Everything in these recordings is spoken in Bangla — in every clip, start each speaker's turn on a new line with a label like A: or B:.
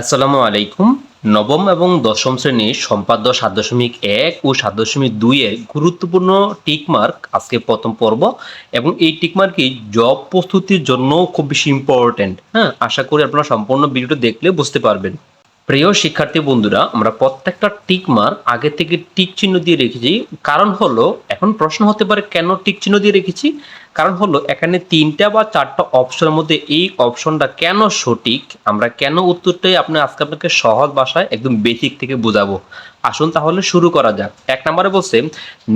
A: আসসালামু আলাইকুম। নবম এবং দশম শ্রেণির সম্পাদ্য সাত দশমিক এক ও সাত দশমিক দুইয়ের গুরুত্বপূর্ণ টিকমার্ক আজকে প্রথম পর্ব এবং এই টিকমার্কই জব প্রস্তুতির জন্য খুব বেশি ইম্পর্টেন্ট হ্যাঁ আশা করি আপনারা সম্পূর্ণ ভিডিওটা দেখলে বুঝতে পারবেন। প্রিয় শিক্ষার্থী বন্ধুরা, আমরা প্রত্যেকটা টিক মার্ক আগে থেকে টিক চিহ্ন দিয়ে রেখেছি। কারণ হলো, এখন প্রশ্ন হতে পারে কেন টিক চিহ্ন দিয়ে রেখেছি? কারণ হলো এখানে তিনটা বা চারটা অপশনের মধ্যে এই অপশনটা কেন সঠিক? আমরা কেন উত্তরটাই আপনি আজকে আপনাকে সহজ ভাষায় একদম বেসিক থেকে বোঝাবো। আসুন তাহলে শুরু করা যাক। এক নম্বরে বলছে,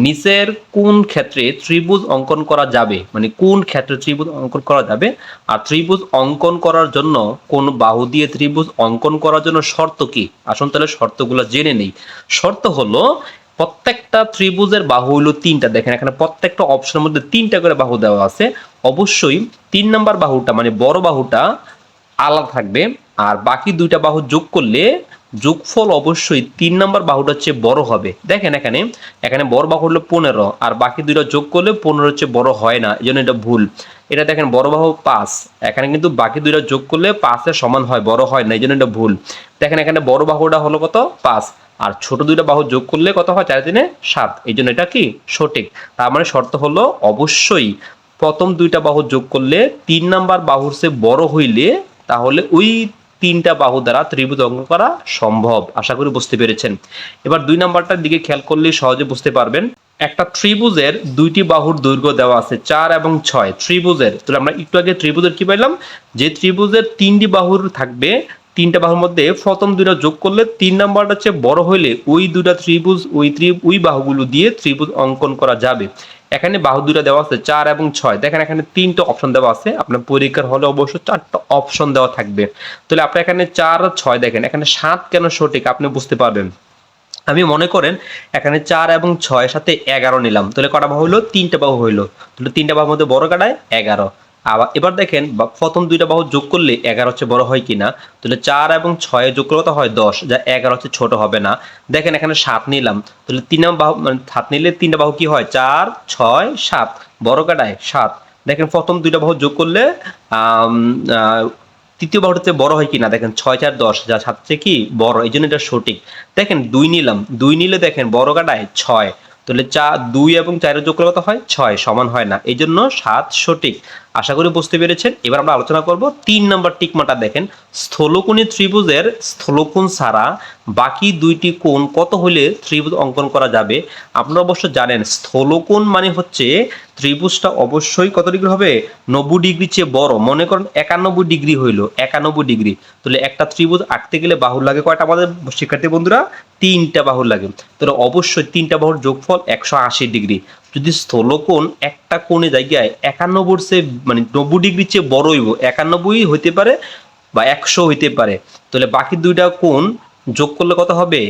A: নিচের কোন ক্ষেত্রে ত্রিভুজ অঙ্কন করা যাবে? মানে কোন ক্ষেত্রে ত্রিভুজ অঙ্কন করা যাবে? আর ত্রিভুজ অঙ্কন করার জন্য কোন বাহু দিয়ে ত্রিভুজ অঙ্কন করার জন্য শর্ত কি? আসুন তাহলে শর্তগুলো জেনে নেই। শর্ত হলো প্রত্যেকটা ত্রিভুজের বাহু হইল তিনটা। দেখেন, এখানে প্রত্যেকটা অপশনের মধ্যে তিনটা করে বাহু দেওয়া আছে। অবশ্যই তিন নাম্বার বাহুটা মানে বড় বাহুটা আলাদা থাকবে। আর বাকি দুইটা বাহু যোগ করলে যোগফল অবশ্যই তিন নাম্বার বাহুটা হচ্ছে বড় হবে। দেখেন এখানে এখানে বড় বাহু হলো পনেরো, আর বাকি দুইটা যোগ করলে পনেরো হচ্ছে বড় হয় না, এই জন্য এটা ভুল। এটা দেখেন, বড় বাহু পাঁচ, এখানে কিন্তু বাকি দুইটা যোগ করলে পাঁচের সমান হয়, বড় হয় না, এই জন্য এটা ভুল। দেখেন, এখানে বড় বাহুটা হলো কত? পাঁচ। আর ছোট দুইটা বাহু যোগ করলে কত হয়? চার দিনে সাত। এই জন্য এটা কি? সঠিক। তার মানে শর্ত হলো অবশ্যই প্রথম দুইটা বাহু যোগ করলে তিন নাম্বার বাহুর সে বড় হইলে তাহলে ওই তিনটা বাহু দ্বারা ত্রিভুজ অঙ্কন করা সম্ভব। আশা করি বুঝতে পেরেছেন। এবার দুই নাম্বারটার দিকে খেয়াল করলে সহজে বুঝতে পারবেন। একটা ত্রিভুজের দুইটি বাহুর দৈর্ঘ্য দেওয়া আছে চার এবং ছয়। ত্রিভুজের, তাহলে আমরা একটু আগে ত্রিভুজের কি পাইলাম? যে ত্রিভুজের তিনটি বাহুর থাকবে তিনটা বাহুর মধ্যে প্রথম দুইটা যোগ করলে তিন নাম্বারটা হচ্ছে বড় হইলে ওই দুটা ত্রিভুজ, ওই ত্রি ওই বাহুগুলো দিয়ে ত্রিভুজ অঙ্কন করা যাবে। এখানে বাহু দুটা দেওয়া আছে চার এবং ছয়। দেখেন এখানে তিনটা অপশন দেওয়া আছে। আপনার পরীক্ষার হলে অবশ্যই চারটা অপশন দেওয়া থাকবে। তাহলে আপনার এখানে চার আর ছয় দেখেন। এখানে সাত কেন সঠিক আপনি বুঝতে পারবেন। আমি মনে করেন এখানে চার এবং ছয়ের সাথে এগারো নিলাম। তাহলে কটা বাহু হইল? তিনটা বাহু হইল। তাহলে তিনটা বাহুর মধ্যে বড় কাটায় এগারো। আবার এবার দেখেন প্রথম দুইটা বাহু যোগ করলে এগারো হচ্ছে বড় হয় কিনা? তাহলে চার এবং ছয়ে যোগ করলে তো হয় দশ, যা এগারো হচ্ছে ছোট হবে না। দেখেন এখানে সাত নিলাম। তাহলে তিন বাহু মানে সাত নিলে তিনটা বাহু কি হয়? চার, ছয়, সাত। বড় কাটায় সাত। দেখেন প্রথম দুইটা বাহু যোগ করলে তৃতীয় বাহুটা হচ্ছে বড় হয় কিনা? দেখেন ছয়, চার, দশ। যা সাতছে কি? বড়। এই জন্য এটা সঠিক। দেখেন দুই নিলাম। দুই নিলে দেখেন বড় কাটায় ছয়। তাহলে চা, দুই এবং চারের যোগ করলে হয়? ছয়। সমান হয় না। এই জন্য সাত সঠিক। আশা করি বুঝতে পেরেছেন। এবার আমরা আলোচনা করব তিন নম্বর টিকমাটা দেখেন। স্থলকোণী ত্রিভুজের স্থলকোণ ছাড়া বাকি দুইটি কোণ কত হলে ত্রিভুজ অঙ্কন করা যাবে? আপনারা অবশ্য জানেন, স্থলকোণ মানে হচ্ছে ত্রিভুজটা অবশ্যই কত ডিগ্রি হবে? নব্বই ডিগ্রি চেয়ে বড়। মনে করেন একানব্বই ডিগ্রি হইল, একানব্বই ডিগ্রি। তাহলে একটা ত্রিভুজ আঁকতে গেলে বাহুর লাগে কয়টা? আমাদের শিক্ষার্থী বন্ধুরা, তিনটা বাহুর লাগে। তাহলে অবশ্যই তিনটা বাহুর যোগফল একশো আশি ডিগ্রি। যদি স্থলকোণ একটা কোণে জায়গায় একানব্বই সে মানে নব্বই ডিগ্রি চেয়ে বড় হইব একানব্বই হইতে পারে বা একশো হইতে পারে, তাহলে বাকি দুইটা কোণ যোগ করলে কত হবে?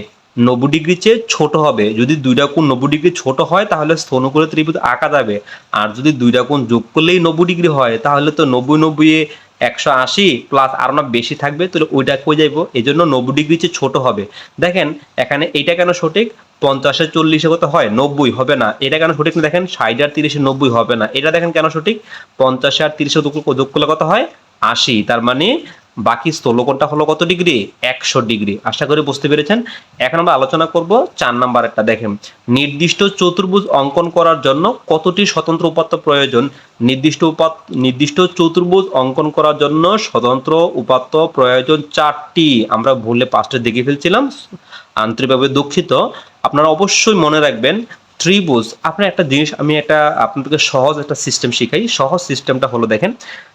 A: নব্বই ডিগ্রি চেয়ে ছোট হবে। যদি দুইটা কোণ নব্বই ডিগ্রি ছোট হয়, তাহলে স্থলকোণে ত্রিভুজ আঁকা যাবে। আর যদি দুইটা কোণ যোগ করলেই নব্বই ডিগ্রি হয়, তাহলে তো নব্বই নব্বই একশো আশি প্লাস আরও না বেশি থাকবে, তাহলে ওইটা কই যাইবো? এই জন্য নব্বই ডিগ্রি চেয়ে ছোট হবে। দেখেন, এখানে এইটা কেন সঠিক? পঞ্চাশে চল্লিশে কত হয়? নব্বই, হবে না। এটা কেন সঠিক না দেখেন? ষাট আর তিরিশে নব্বই হবে না। এটা দেখেন কেন সঠিক? পঞ্চাশে আর তিরিশে যোগ করলে কত হয়? আশি। তার মানে বাকি স্থলকোণটা হলো কত ডিগ্রি? একশো ডিগ্রি। আশা করি বুঝতে পেরেছেন? এখন আমরা আলোচনা করব চার নাম্বার একটা দেখেন। নির্দিষ্ট চতুর্ভুজ অঙ্কন করার জন্য কতটি স্বতন্ত্র উপাত্ত প্রয়োজন? নির্দিষ্ট উপাত্ত নির্দিষ্ট চতুর্ভুজ অঙ্কন করার জন্য স্বতন্ত্র উপাত্ত প্রয়োজন চারটি। আমরা ভুলে পাঁচটা দেখে ফেলছিলাম। আন্তরিকভাবে দুঃখিত। আপনারা অবশ্যই মনে রাখবেন, ত্রিভুজ, আপনার একটা জিনিস আমি একটা আপনাদেরকে সহজ একটা সিস্টেম শিখাই। সহজ সিস্টেমটা হলো দেখেন,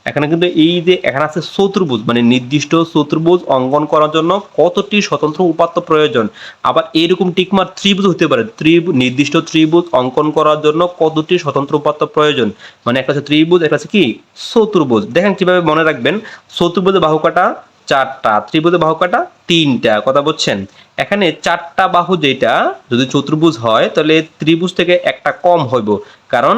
A: এখানে কিন্তু এই যে এখানে আছে চতুর্ভুজ মানে নির্দিষ্ট চতুর্ভুজ অঙ্কন করার জন্য কতটি স্বতন্ত্র উপাত্ত প্রয়োজন। আবার এইরকম টিকমার ত্রিভুজ হতে পারে ত্রিভুজ নির্দিষ্ট ত্রিভুজ অঙ্কন করার জন্য কতটি স্বতন্ত্র উপাত্ত প্রয়োজন। মানে একটা হচ্ছে ত্রিভুজ, একটা হচ্ছে কি? চতুর্ভুজ। দেখেন কীভাবে মনে রাখবেন, চতুর্ভুজের বাহু কাটা চারটা, ত্রিভুজের বাহু কাটা তিনটা, কথা বলছেন? এখানে চারটা বাহু যেটা, যদি চতুর্ভুজ হয়, তাহলে ত্রিভুজ থেকে একটা কম হইব। কারণ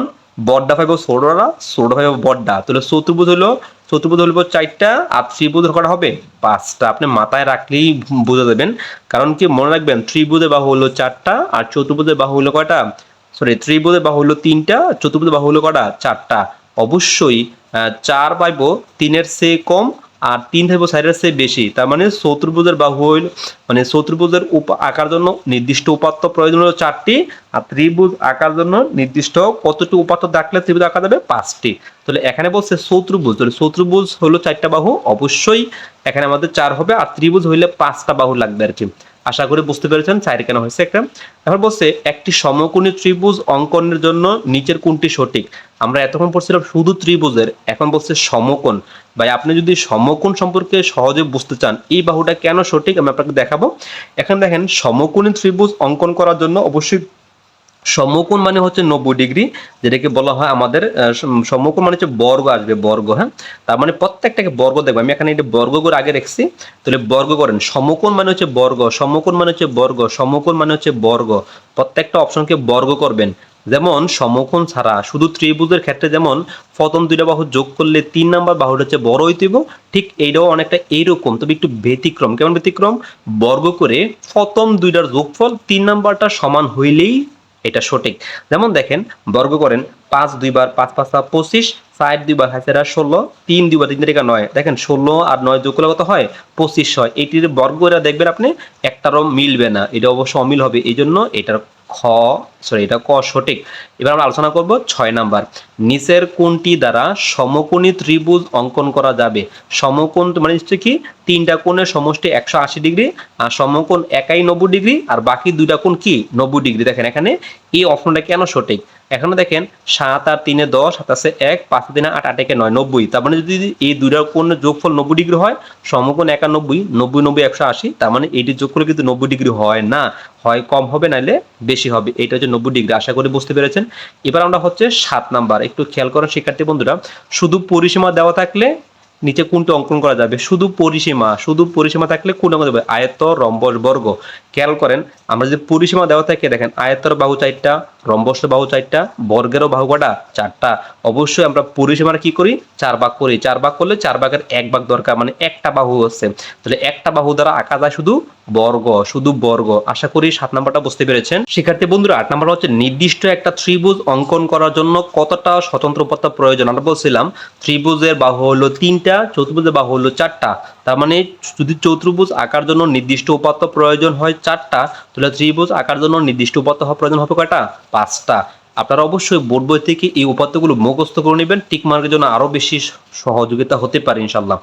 A: বড্ডা পাইব ষোলোটা ষোলো পাইব বড্ডা। তাহলে চতুর্ভুজ হলো চতুর্ভুজ হলো চারটা, আর ত্রিভুজ কটা হবে? পাঁচটা। আপনি মাথায় রাখলেই বুঝে দেবেন কারণ কি, মনে রাখবেন, ত্রিভুজের বাহু হলো চারটা, আর চতুর্ভুজের বাহু হলো কয়টা? সরি ত্রিভুজের বাহু হলো তিনটা চতুর্ভুজের বাহু হলো কটা? চারটা। অবশ্যই চার পাইব, তিনের চেয়ে কম আর তিন থেকে সাইডের চেয়ে বেশি, তার মানে চতুর্ভুজের বাহু হইল মানে চতুর্ভুজের উপ আঁকার জন্য নির্দিষ্ট উপাত্ত প্রয়োজন হলো চারটি, আর ত্রিভুজ আঁকার জন্য নির্দিষ্ট কতটি উপাত্ত থাকলে ত্রিভুজ আঁকা যাবে পাঁচটি। তাহলে এখানে বলছে চতুর্ভুজ তাহলে চতুর্ভুজ হলো চারটা বাহু, অবশ্যই এখানে আমাদের চার হবে, আর ত্রিভুজ হইলে পাঁচটা বাহু লাগবে আর কি। আশা করি বুঝতে পেরেছেন চার কেন হয়েছে একটা। এখন বলছে, একটি সমকোণী ত্রিভুজ অঙ্কনের জন্য নিচের কোনটি সঠিক? আমরা এতক্ষণ পড়ছিলাম শুধু ত্রিভুজের, এখন বলছে সমকোণ। ভাই, আপনি যদি সমকোণ সম্পর্কে সহজে বুঝতে চান, এই বাহুটা কেন সঠিক আমি আপনাকে দেখাবো। এখন দেখেন, সমকোণী ত্রিভুজ অঙ্কন করার জন্য অবশ্যই সমকোণ মানে হচ্ছে নব্বই ডিগ্রি, যেটাকে বলা হয় আমাদের সমকোণ মানে হচ্ছে বর্গ আসবে, বর্গ হ্যাঁ? তার মানে প্রত্যেকটাকে বর্গ দেখব। আমি এখানে এটা বর্গ করে আগে রেখেছি, তাহলে বর্গ করেন। সমকোণ মানে হচ্ছে বর্গ, সমকোণ মানে হচ্ছে বর্গ, সমকোণ মানে হচ্ছে বর্গ। প্রত্যেকটা অপশনকে বর্গ করবেন। যেমন, সমকোণ ছাড়া শুধু ত্রিভুজের ক্ষেত্রে যেমন, প্রথম দুইটা বাহু যোগ করলে তিন নাম্বার বাহুটা হচ্ছে বড় হইতেব ঠিক এইটাও অনেকটা এইরকম। তবে একটু ব্যতিক্রম, কেমন ব্যতিক্রম? বর্গ করে প্রথম দুইটার যোগফল তিন নাম্বারটা সমান হইলেই এটা সঠিক। যেমন দেখেন, বর্গ করেন পাঁচ দুইবার পাঁচ পাঁচটা পঁচিশ চার দুইবার হাজার ষোলো, তিন দুইবার তিন তারিখা নয়। দেখেন, ষোলো আর নয় যোগ করলে কত হয়? পঁচিশ হয়। এটির বর্গ এরা দেখবেন আপনি, একটারও মিলবে না। এটা অবশ্য অমিল হবে। এই জন্য এটার খ সরি এটা ক সঠিক। এবার আমরা আলোচনা করব ছয় নাম্বার। নিচের কোনটি দ্বারা সমকোণী ত্রিভুজ অঙ্কন করা যাবে। সমকোণ মানে হচ্ছে কি, তিনটা কোণের সমষ্টি একশো আশি ডিগ্রি, আর সমকোণ একাই নব্বই ডিগ্রি, আর বাকি দুইটা কোণ কি? নব্বই ডিগ্রি। দেখেন এখানে এই অপশনটা কেন সঠিক? এখানে দেখেন সাত আর তিনে দশ সাতাশে এক, পাঁচ তিনে আট আট একে নয়, নব্বই। তার মানে যদি এই দুইটার কোণের যোগফল নব্বই ডিগ্রি হয়, সমকোণ একানব্বই, নব্বই নব্বই, একশো আশি, তার মানে এটি যোগ করলে কিন্তু নব্বই ডিগ্রি হয় না। হয় কম হবে, নাইলে বেশি হবে। এটা হচ্ছে নব্বই ডিগ্রি, আশা করি বুঝতে পেরেছেন। এবার আমরা হচ্ছে সাত নাম্বার। একটু খেয়াল করেন, শিক্ষার্থী বন্ধুরা, শুধু পরিসীমা দেওয়া থাকলে নিচে কোনটা অঙ্কন করা যাবে? শুধু পরিসীমা শুধু পরিসীমা থাকলে কোনটা অঙ্কন যাবে? আয়ত রম্বস বর্গ। খেয়াল করেন, আমরা যদি পরিসীমা দেওয়া থাকে, দেখেন আয়তর বাহু চারটা রম্বসের বাহু চারটা, বর্গেরও বাহু কটা? চারটা। অবশ্যই আমরা পরিসীমাটা কি করি? চার ভাগ করি। চার ভাগ করলে চার ভাগের এক ভাগ দরকার মানে একটা বাহু হচ্ছে। তাহলে একটা বাহু দ্বারা আঁকা যায় শুধু বর্গ শুধু বর্গ। আশা করি সাত নাম্বারটা বুঝতে পেরেছেন। শিক্ষার্থী বন্ধুরা, আট নাম্বার হচ্ছে নির্দিষ্ট একটা ত্রিভুজ অঙ্কন করার জন্য কতটা স্বতন্ত্র উপাত্ত প্রয়োজন? আমরা বলছিলাম, ত্রিভুজের বাহু হলো তিনটা, চতুর্ভুজের বাহু হলো চারটা। তার মানে যদি চতুর্ভুজ আঁকার জন্য নির্দিষ্ট উপাত্ত প্রয়োজন হয় চারটা, তাহলে ত্রিভুজ আঁকার জন্য নির্দিষ্ট উপাত্ত হওয়ার প্রয়োজন হবে কয়টা? পাঁচটা। আপনারা অবশ্যই বোর্ড বই থেকে এই উপাত্তগুলো মুখস্থ করে নেবেন, টিক মার্কের জন্য আরও বেশি সহযোগিতা হতে পারে ইনশাল্লাহ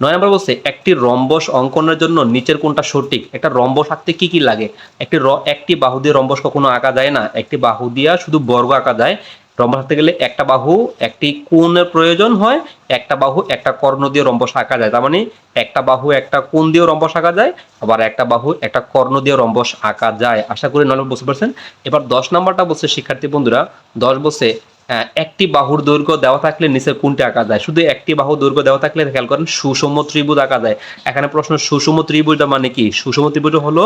A: নয় নম্বর বলছে, একটি রম্বস অঙ্কনের জন্য নিচের কোনটা সঠিক? একটা রম্বস আঁকতে কি কি লাগে? একটি একটি বাহু দিয়ে রম্বস কখনো আঁকা যায় না। একটি বাহু দিয়া শুধু বর্গ আঁকা যায়। রম্বস আঁকতে গেলে একটা বাহু একটি কোণের প্রয়োজন হয় একটা বাহু একটা কর্ণ দিয়ে রম্বস আঁকা যায়। তার মানে একটা বাহু একটা কোণ দিয়ে রম্বস আঁকা যায় আবার একটা বাহু একটা কর্ণ দিয়ে রম্বস আঁকা যায়। আশা করি নয় বুঝতে পারছেন। এবার দশ নম্বরটা বলছে শিক্ষার্থী বন্ধুরা দশ আহ, একটি বাহুর দৈর্ঘ্য দেওয়া থাকলে নিচের কোনটি আঁকা যায়। শুধু একটি বাহু দৈর্ঘ্য দেওয়া থাকলে খেয়াল করেন সুষম ত্রিভুজ আঁকা যায়। এখানে প্রশ্ন সুষম ত্রিভুজটা মানে কি? সুষম ত্রিভুজ হলো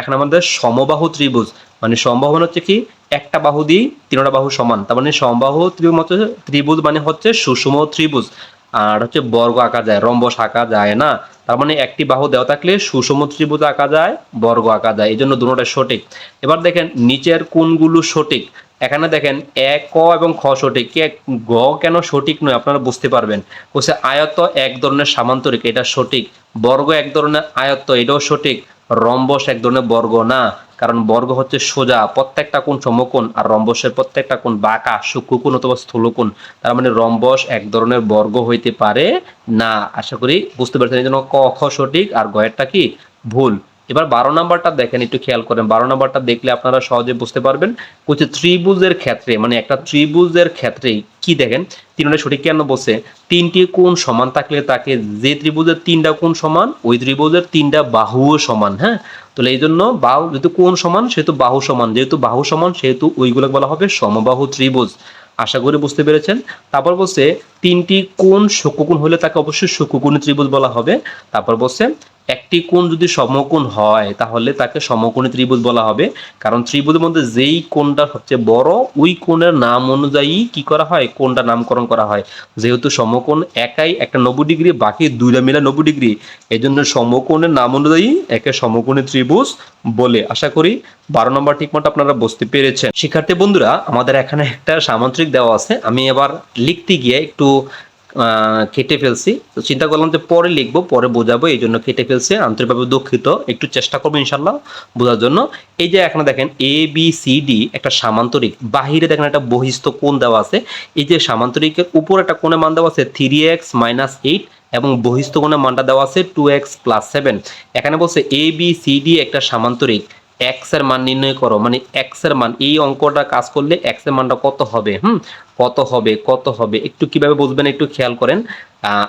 A: এখন আমাদের সমবাহু ত্রিভুজ। মানে সমবাহু মানে হচ্ছে কি? একটা বাহু দিয়ে তিনটা বাহু সমান। তার মানে সমবাহু ত্রিভুজ হচ্ছে, ত্রিভুজ মানে হচ্ছে সুষম ত্রিভুজ। আর হচ্ছে বর্গ আঁকা যায়, রম্বস আঁকা যায় না। তার মানে একটি বাহু দেওয়া থাকলে সুষম ত্রিভুজ আঁকা যায়, বর্গ আঁকা যায়। এই জন্য দুটোটা সঠিক। এবার দেখেন, নিচের কোনগুলো সঠিক। এখানে দেখেন এক ক এবং খ সঠিক। কে গ কেন সঠিক নয় আপনারা বুঝতে পারবেন। বলছে আয়ত্ত এক ধরনের সামান্তরিক, এটা সঠিক। বর্গ এক ধরনের আয়ত্ত, এটাও সঠিক। রম্বস এক ধরনের বর্গ না। কারণ বর্গ হচ্ছে সোজা, প্রত্যেকটা কোণ সমকোণ আর রম্বসের প্রত্যেকটা কোণ বাঁকা সূক্ষ্মকোণ অথবা স্থূলকোণ তার মানে রম্বস এক ধরনের বর্গ হইতে পারে না। আশা করি বুঝতে পারছেন, এই জন্য ক, খ সঠিক আর গয়েরটা কি? ভুল। এবার বারো নাম্বারটা দেখেন, একটু খেয়াল করেন। বারো নাম্বারটা দেখলে আপনারা সহজে বুঝতে পারবেন। বলছে ত্রিভুজের ক্ষেত্রে মানে একটা ত্রিভুজের ক্ষেত্রে কি দেখেন? তিনটা সঠিক কেন বলছে? তিনটি কোণ সমান থাকলে তাকে যে ত্রিভুজের তিনটা কোণ সমান, ওই ত্রিভুজের তিনটা বাহুও সমান হ্যাঁ? তাহলে এই জন্য বাহু যেহেতু কোন সমান, সেহেতু বাহু সমান। যেহেতু বাহু সমান, সেহেতু ওইগুলো বলা হবে সমবাহু ত্রিভুজ। আশা করি বুঝতে পেরেছেন? তারপর বলছে তিনটি কোন সূক্ষ্মকোণ হলে তাকে অবশ্যই সূক্ষ্মকোণী ত্রিভুজ বলা হবে। তারপর বলছে একটি কোণ যদি সমকোণ হয়, তাহলে তাকে সমকোণী ত্রিভুজ বলা হবে। কারণ ত্রিভুজের মধ্যে যেই কোণটা সবচেয়ে বড়, ওই কোণের নাম অনুযায়ী কি করা হয়? কোণটা নামকরণ করা হয়। যেহেতু সমকোণ একাই একটা নব্বই ডিগ্রি, বাকি দুইটা মিলে নব্বই ডিগ্রি। এই জন্য সমকোণের নাম অনুযায়ী একে সমকোণী ত্রিভুজ বলে। আশা করি বারো নম্বর ঠিকমতো আপনারা বুঝতে পেরেছেন। শিক্ষার্থী বন্ধুরা, আমাদের এখানে একটা সামান্তরিক দেওয়া আছে। আমি এবার লিখতে গিয়ে একটু কেটে ফেলছি। তো চিন্তা করলাম যে পরে লিখব, পরে বোঝাবো, এই জন্য কেটে ফেলছি। আন্তরিকভাবে দুঃখিত। একটু চেষ্টা করব ইনশাল্লাহ বোঝার জন্য। এই যে এখানে দেখেন এ বি সি ডি একটা সামান্তরিক। বাহিরে দেখেন একটা বহিস্থ কোণ দেওয়া আছে। এই যে সামান্তরিকের উপর একটা কোণে মান দেওয়া আছে থ্রি এক্স মাইনাস এইট এবং বহিস্থ কোণের মানটা দেওয়া আছে টু এক্স প্লাস সেভেন এখানে বলছে এ বি সি ডি একটা সামান্তরিক। এক্সের মান নির্ণয় করো। মানে এক্সের মান, এই অঙ্কটা কাজ করলে এক্সের মানটা কত হবে, হুম? কত হবে কত হবে? একটু কীভাবে বুঝবেন একটু খেয়াল করেন।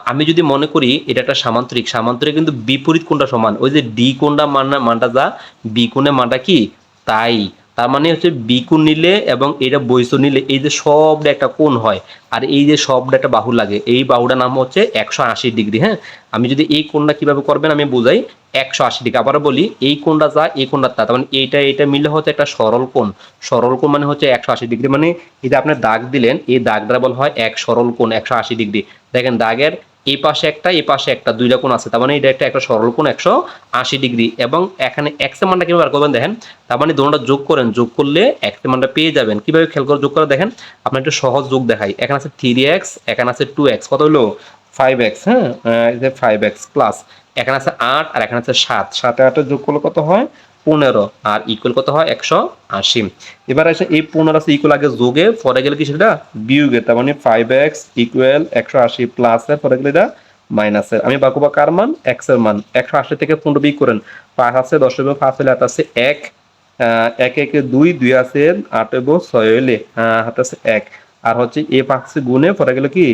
A: আমি যদি মনে করি এটা একটা সামান্তরিক সামান্তরিক কিন্তু বিপরীত কোণটা সমান। ওই যে ডি কোণটা মান মানটা যা বি কোণের মানটা কি? তাই। তার মানে হচ্ছে বি কোণ নিলে এবং এটা বৈশ নিলে এই যে সবটা একটা কোণ হয়, আর এই যে সবটা একটা বাহু লাগে, এই বাহুটার নাম হচ্ছে একশো আশি ডিগ্রি হ্যাঁ? আমি যদি এই কোণটা কীভাবে করবেন আমি বোঝাই, একশো আশি ডিগ্রি। আবার বলি, এই কোণটা যা, এই কোণটা তা মানে এইটা এইটা মিলে হচ্ছে একটা সরল কোণ। সরল কোণ মানে হচ্ছে একশো আশি ডিগ্রি মানে এই যে আপনি দাগ দিলেন, এই দাগটা বলা হয় এক সরল কোণ, একশো আশি ডিগ্রি। দেখেন দাগের এই পাশে একটা, এই পাশে একটা, দুইটা কোণ আছে। তার মানে এটা একটা একটা সরল কোণ একশো আশি ডিগ্রি। এবং এখানে এক্স মানটা কীভাবে বার করবেন দেখেন? তার মানে দুটোটা যোগ করেন। যোগ করলে এক্সের মানটা পেয়ে যাবেন। কীভাবে খেয়াল করে যোগ করে দেখেন? আপনার একটু সহজ যোগ দেখাই। এখানে আছে থ্রি এক্স এখানে আছে টু এক্স কত হলো? ফাইভ এক্স হ্যাঁ? ফাইভ এক্স প্লাস এখানে আছে আট আর এখানে আছে সাত। সাথে আটের যোগ করলে কত হয়? পনেরো, আর ইকুয়াল কত হয়? একশো আশি। এবার আছে এই পনেরো আছে ইকুয়াল আগে যোগে, পরে গেলে কি সেটা? বিয়োগে তার মানে ফাইভ এক্স ইকুয়াল একশো আশি প্লাস এর, পরে গেলে এটা মাইনাসের আমি বাকুবা কার মান? এক্সের মান। একশো আশি থেকে পনেরো বিয়োগ করেন। পাঁচ আছে, দশ এবং পাঁচ হলে হাত আছে এক। এক, একে, দুই দুই আছে, আট এবং ছয় হলে হাত আছে এক। আর হচ্ছে এ পাঁচ গুণে, পরে গেলে কি?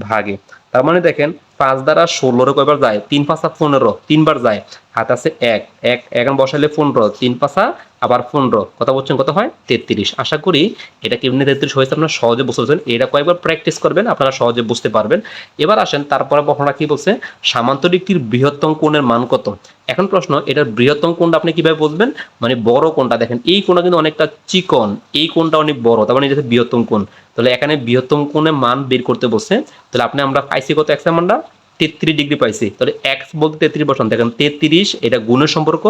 A: ভাগে। তার মানে দেখেন, পাঁচ দ্বারা ষোলোর কয়বার যায়? তিন পাঁচা পনেরো, তিনবার যায়। হাত আছে এক এক এখন বসাইলে পনেরো, তিন পাঁচা আবার পনেরো। কথা বলছেন, কত হয়? তেত্রিশ। আশা করি এটা কেমনি তেত্রিশ হয়েছে, আপনারা সহজে বুঝতে পারছেন। এটা কয়েকবার প্র্যাকটিস করবেন, আপনারা সহজে বুঝতে পারবেন। এবার আসেন, তারপরে বর্ণনা কি বলছে? সামান্তরিকটির বৃহত্তম কোণের মান কত? এখন প্রশ্ন, এটার বৃহত্তম কোণটা আপনি কীভাবে বুঝবেন? মানে বড় কোণটা, দেখেন, এই কোণটা কিন্তু অনেকটা চিকন, এই কোণটা অনেক বড়, তার মানে এটা বৃহত্তম কোণ। তাহলে এখানে বৃহত্তম কোণের মান বের করতে বসে তাহলে আপনি আমরা পাইছি কত এক্স মানটা? তেত্রিশ ডিগ্রি পাইছি। তাহলে এক্স বলতে তেত্রিশ বসান। দেখেন তেত্রিশ, এটা গুণের সম্পর্ক।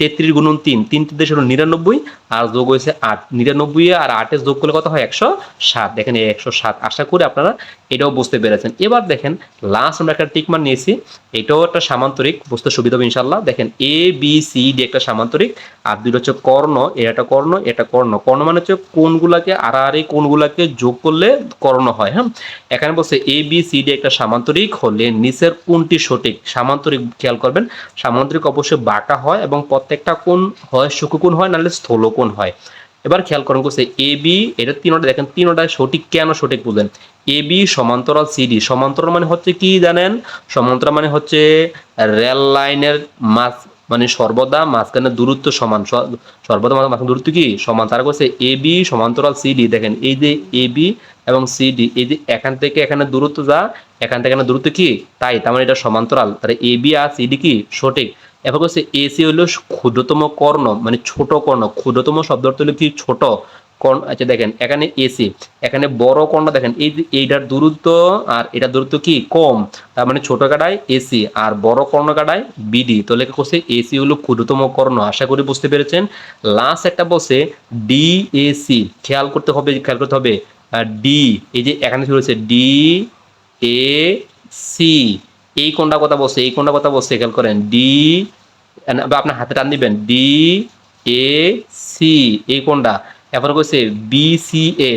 A: তেত্রিশ গুণন তিন তিন তিন হলো নিরানব্বই, আর যোগ হয়েছে আট। নিরানব্বই আর আটের যোগ করলে কত হয়? একশো সাত। দেখেন এই একশো সাত। আশা করি আপনারা এটাও বুঝতে পেরেছেন। এবার দেখেন লাস্ট আমরা একটা টিকমান নিয়েছি। এটাও একটা সামান্তরিক, বুঝতে সুবিধা হবে ইনশাল্লাহ দেখেন এ বি সি ডি একটা সামান্তরিক, আর দুটো হচ্ছে কর্ণ। এটা কর্ণ এটা কর্ণ। কর্ণ মানে হচ্ছে কোনগুলাকে, আর আর এই কোনগুলাকে যোগ করলে কর্ণ হয় হ্যাঁ? এখানে বলছে এ বি সি ডি একটা সামান্তরিক হলে নিচের কোনটি সঠিক? সামান্তরিক খেয়াল করবেন। সামান্তরিক অবশ্যই বাঁকা হয় এবং প্রত্যেকটা কোণ হয় সুকুকোণ হয়, নাহলে স্থলকোণ হয়। এবার খেয়াল করেন করছে, এ, বি, এটা তিনটা, দেখেন তিনটা সঠিক, কেন সঠিক বুঝলেন? এ, বি সমান্তরাল সিডি সমান্তরাল মানে হচ্ছে কি জানেন? সমান্তরাল মানে হচ্ছে রেল লাইনের মাঝ মানে সর্বদা মাঝখানে দূরত্ব সমান সর্বদা মাঝখানে দূরত্ব কি? সমান। তারা করছে এ, বি সমান্তরাল সিডি দেখেন, এই যে এ, বি এবং সিডি এই যে এখান থেকে এখানে দূরত্ব যা, এখান থেকে এখানে দূরত্ব কি? তাই, তার মানে এটা সমান্তরাল। তাহলে এ, বি আর সিডি কি? সঠিক। এবার হচ্ছে এসি হলো ক্ষুদ্রতম কর্ণ মানে ছোট কর্ণ। ক্ষুদ্রতম শব্দ অর্থ হলো কি? ছোট কর্ণ। আচ্ছা দেখেন, এখানে এসি এখানে বড় কর্ণ দেখেন, এই এইটার দূরত্ব আর এটার দূরত্ব কি? কম। তার মানে ছোট কাটায় এসি আর বড় কর্ণ কাটায় বিডি তো লেখা করছে এসি হলো ক্ষুদ্রতম কর্ণ। আশা করি বুঝতে পেরেছেন। লাস্ট একটা বসে ডি এসি খেয়াল করতে হবে, খেয়াল করতে হবে। ডি, এই যে এখানে শুরু হয়েছে, ডি এ সি। এই কোনটা কথা বলছে, এই কোনটা কথা বলছে, খেয়াল করেন ডি বা আপনার হাতে টান দিবেন ডি এ সি এই কোনটা? এরপরে কইছে বি সি এ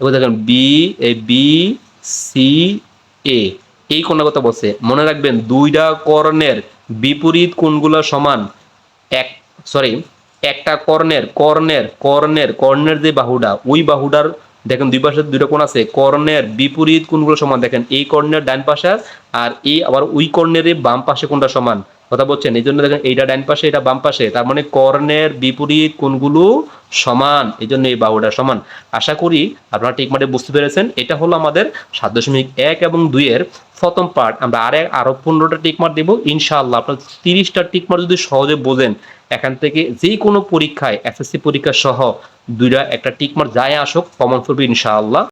A: এবার দেখেন B A B C A এই কোনটা কথা বলছে? মনে রাখবেন, দুইটা কর্ণের বিপরীত কোণগুলো সমান। এক সরি একটা কর্ণের কর্ণের কর্ণের কর্ণের যে বাহুটা, ওই বাহুটার দেখেন দুই পাশে দুটো কোণ আছে, কর্ণের বিপরীত কোণগুলো সমান। দেখেন এই কর্ণের ডান পাশে আর এই আবার ওই কর্ণের বাম পাশে কোনটা সমান। কথা বলছেন? এই জন্য দেখেন এইটা ডান পাশে, এটা বাম পাশে। তার মানে কর্ণের বিপরীত কোনগুলো সমান। এই জন্য এই বাহুটা সমান। আশা করি আপনারা ঠিক মাঠে বুঝতে পেরেছেন। এটা হলো আমাদের সাত দশমিক এক এবং দুইয়ের প্রথম পার্ট আমরা আরে আরও পনেরোটা টিকমার দেবো, ইনশাআল্লাহ আপনার তিরিশটা টিকমার যদি সহজে বোঝেন, এখান থেকে যে কোনো পরীক্ষায় এসএসসি পরীক্ষা সহ দুইটা, একটা টিকমার যায় আসুক কমন করবে ইনশাআল্লাহ।